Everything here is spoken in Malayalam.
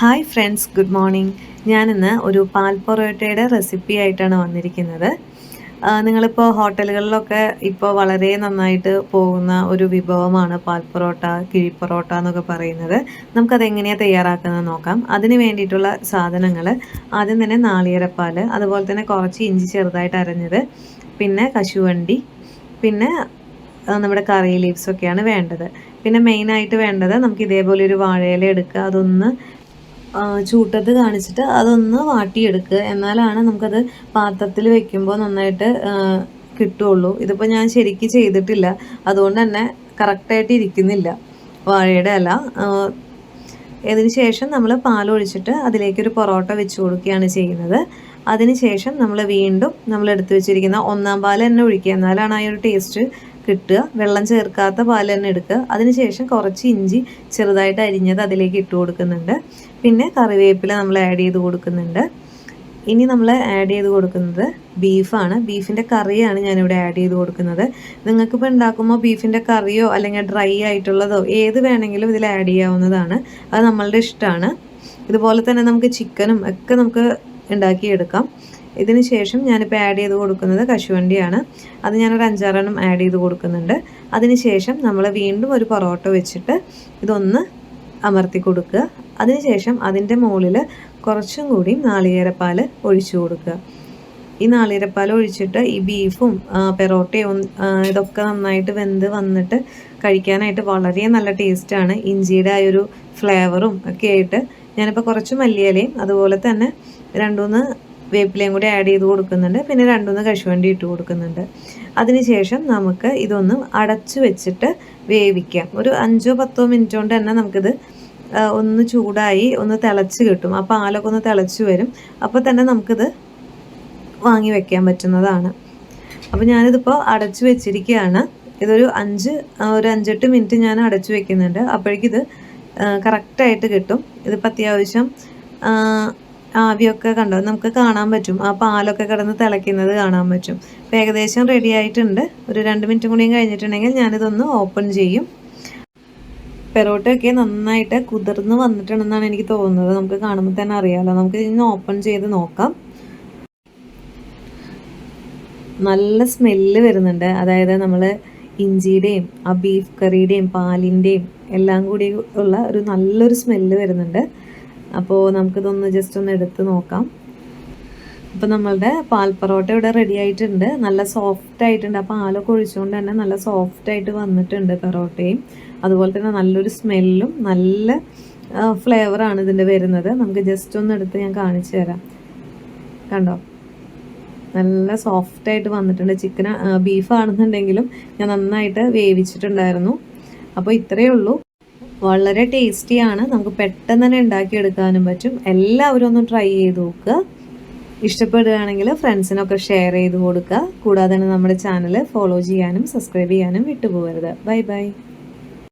Hi friends good morning. ഞാനിന്ന് ഒരു പാൽ പൊറോട്ടയുടെ റെസിപ്പി ആയിട്ടാണ് വന്നിരിക്കുന്നത്. നിങ്ങളിപ്പോൾ ഹോട്ടലുകളിലൊക്കെ ഇപ്പോൾ വളരെ നന്നായിട്ട് പോകുന്ന ഒരു വിഭവമാണ് പാൽ പൊറോട്ട കിഴി പൊറോട്ട എന്നൊക്കെ പറയുന്നത്. നമുക്കത് എങ്ങനെയാണ് തയ്യാറാക്കുന്നത് നോക്കാം. അതിന് വേണ്ടിയിട്ടുള്ള സാധനങ്ങൾ ആദ്യം തന്നെ നാളികേരപ്പാൽ അതുപോലെ തന്നെ കുറച്ച് ഇഞ്ചി ചെറുതായിട്ട് അരഞ്ഞത് പിന്നെ കശുവണ്ടി പിന്നെ നമ്മുടെ കറി ലീവ്സൊക്കെയാണ് വേണ്ടത്. പിന്നെ മെയിനായിട്ട് വേണ്ടത് നമുക്ക് ഇതേപോലെ ഒരു വാഴയില എടുക്കുക അതൊന്ന് ചൂട്ടത്ത് കാണിച്ചിട്ട് അതൊന്ന് വാട്ടിയെടുക്കുക. എന്നാലാണ് നമുക്കത് പാത്രത്തിൽ വെക്കുമ്പോൾ നന്നായിട്ട് കിട്ടുള്ളൂ ഇതിപ്പോൾ ഞാൻ ശരിക്ക് ചെയ്തിട്ടില്ല. അതുകൊണ്ട് തന്നെ കറക്റ്റായിട്ട് ഇരിക്കുന്നില്ല വാഴയുടെ ആ, ഇതിന് ശേഷം നമ്മൾ പാലൊഴിച്ചിട്ട് അതിലേക്കൊരു പൊറോട്ട വെച്ച് കൊടുക്കുകയാണ് ചെയ്യുന്നത്. അതിന് ശേഷം നമ്മൾ വീണ്ടും നമ്മൾ എടുത്തു വെച്ചിരിക്കുന്ന ഒന്നാം പാൽ തന്നെ ഒഴിക്കുക. എന്നാലാണ് ആ ഒരു ടേസ്റ്റ് കിട്ടുക വെള്ളം ചേർക്കാത്ത പാൽ തന്നെ എടുക്കുക. അതിനുശേഷം കുറച്ച് ഇഞ്ചി ചെറുതായിട്ട് അരിഞ്ഞത് അതിലേക്ക് ഇട്ട് കൊടുക്കുന്നുണ്ട്. പിന്നെ കറിവേപ്പില നമ്മൾ ആഡ് ചെയ്ത് കൊടുക്കുന്നുണ്ട്. ഇനി നമ്മൾ ആഡ് ചെയ്ത് കൊടുക്കുന്നത് ബീഫാണ് ബീഫിന്റെ കറിയാണ് ഞാനിവിടെ ആഡ് ചെയ്ത് കൊടുക്കുന്നത്. നിങ്ങൾക്കിപ്പോൾ ഉണ്ടാക്കുമ്പോൾ ബീഫിന്റെ കറിയോ അല്ലെങ്കിൽ ഡ്രൈ ആയിട്ടുള്ളതോ ഏത് വേണമെങ്കിലും ഇതിൽ ആഡ് ചെയ്യാവുന്നതാണ്. അത് നമ്മളുടെ ഇഷ്ടമാണ്. ഇതുപോലെ തന്നെ നമുക്ക് ചിക്കനും ഒക്കെ നമുക്ക് ഉണ്ടാക്കിയെടുക്കാം. ഇതിന് ശേഷം ഞാനിപ്പോൾ ആഡ് ചെയ്ത് കൊടുക്കുന്നത് കശുവണ്ടിയാണ് അത് ഞാനൊരു അഞ്ചാറെണ്ണം ആഡ് ചെയ്ത് കൊടുക്കുന്നുണ്ട്. അതിന് ശേഷം നമ്മൾ വീണ്ടും ഒരു പൊറോട്ട വെച്ചിട്ട് ഇതൊന്ന് അമർത്തി കൊടുക്കുക. അതിനുശേഷം അതിന്റെ മുകളിൽ കുറച്ചും കൂടി നാളികേരപ്പാൽ ഒഴിച്ചു കൊടുക്കുക. ഈ നാളികേരപ്പാൽ ഒഴിച്ചിട്ട് ഈ ബീഫും പെറോട്ടയും ഇതൊക്കെ നന്നായിട്ട് വെന്ത് വന്നിട്ട് കഴിക്കാനായിട്ട് വളരെ നല്ല ടേസ്റ്റാണ് ഇഞ്ചിയുടെ ആ ഒരു ഫ്ലേവറും ഒക്കെ ആയിട്ട് ഞാനിപ്പോൾ കുറച്ച് മല്ലിയിലയും അതുപോലെ തന്നെ രണ്ടുമൂന്ന് വേപ്പിലയും കൂടി ആഡ് ചെയ്ത് കൊടുക്കുന്നുണ്ട്. പിന്നെ രണ്ടുമൂന്ന് കശുവണ്ടി ഇട്ട് കൊടുക്കുന്നുണ്ട്. അതിനുശേഷം നമുക്ക് ഇതൊന്ന് അടച്ചു വെച്ചിട്ട് വേവിക്കാം. ഒരു അഞ്ചോ പത്തോ മിനിറ്റ് കൊണ്ട് തന്നെ നമുക്കിത് ഒന്ന് ചൂടായി ഒന്ന് തിളച്ച് കിട്ടും. ആ പാലൊക്കെ ഒന്ന് തിളച്ച് വരും. അപ്പോൾ തന്നെ നമുക്കിത് വാങ്ങി വെക്കാൻ പറ്റുന്നതാണ്. അപ്പോൾ ഞാനിതിപ്പോൾ അടച്ചു വെച്ചിരിക്കുകയാണ്. ഇതൊരു അഞ്ച് ഒരു അഞ്ചെട്ട് മിനിറ്റ് ഞാൻ അടച്ചു വെക്കുന്നുണ്ട്. അപ്പോഴേക്കിത് കറക്റ്റായിട്ട് കിട്ടും. ഇതിപ്പോൾ അത്യാവശ്യം ആവിയൊക്കെ കണ്ടോ? നമുക്ക് കാണാൻ പറ്റും. ആ പാലൊക്കെ കിടന്ന് തിളയ്ക്കുന്നത് കാണാൻ പറ്റും. അപ്പോൾ ഏകദേശം റെഡി ആയിട്ടുണ്ട്. ഒരു രണ്ട് മിനിറ്റും കൂടിയും കഴിഞ്ഞിട്ടുണ്ടെങ്കിൽ ഞാനിതൊന്ന് ഓപ്പൺ ചെയ്യും. പെറോട്ടയൊക്കെ നന്നായിട്ട് കുതിർന്ന് വന്നിട്ടുണ്ടെന്നാണ് എനിക്ക് തോന്നുന്നത്. നമുക്ക് കാണുമ്പോൾ തന്നെ അറിയാമല്ലോ നമുക്ക് ഇന്ന് ഓപ്പൺ ചെയ്ത് നോക്കാം. നല്ല സ്മെല്ല് വരുന്നുണ്ട്. അതായത് നമ്മൾ ഇഞ്ചിയുടെയും ആ ബീഫ് കറിയുടെയും പാലിന്റെയും എല്ലാം കൂടി ഉള്ള ഒരു നല്ലൊരു സ്മെല്ല് വരുന്നുണ്ട്. അപ്പോൾ നമുക്കിതൊന്ന് ജസ്റ്റ് ഒന്ന് എടുത്ത് നോക്കാം. അപ്പോൾ നമ്മളുടെ പാൽ പൊറോട്ട ഇവിടെ റെഡി ആയിട്ടുണ്ട്. നല്ല സോഫ്റ്റ് ആയിട്ടുണ്ട്. അപ്പോൾ ആലൊക്കെ ഒഴിച്ചുകൊണ്ട് തന്നെ നല്ല സോഫ്റ്റ് ആയിട്ട് വന്നിട്ടുണ്ട് പൊറോട്ടയും. അതുപോലെ തന്നെ നല്ലൊരു സ്മെല്ലും നല്ല ഫ്ലേവറാണ് ഇതിന്റെ വരുന്നത്. നമുക്ക് ജസ്റ്റ് ഒന്ന് എടുത്ത് ഞാൻ കാണിച്ചു തരാം. കണ്ടോ? നല്ല സോഫ്റ്റ് ആയിട്ട് വന്നിട്ടുണ്ട്. ചിക്കൻ ബീഫാണെന്നുണ്ടെങ്കിലും ഞാൻ നന്നായിട്ട് വേവിച്ചിട്ടുണ്ടായിരുന്നു. അപ്പോൾ ഇത്രയേ ഉള്ളൂ. വളരെ ടേസ്റ്റിയാണ്. നമുക്ക് പെട്ടെന്ന് തന്നെ ഉണ്ടാക്കിയെടുക്കാനും പറ്റും. എല്ലാവരും ഒന്ന് ട്രൈ ചെയ്ത് നോക്കുക. ഇഷ്ടപ്പെടുകയാണെങ്കിൽ ഫ്രണ്ട്സിനൊക്കെ ഷെയർ ചെയ്ത് കൊടുക്കുക. കൂടാതെ തന്നെ നമ്മുടെ ചാനൽ ഫോളോ ചെയ്യാനും സബ്സ്ക്രൈബ് ചെയ്യാനും വിട്ടുപോകരുത്. Bye bye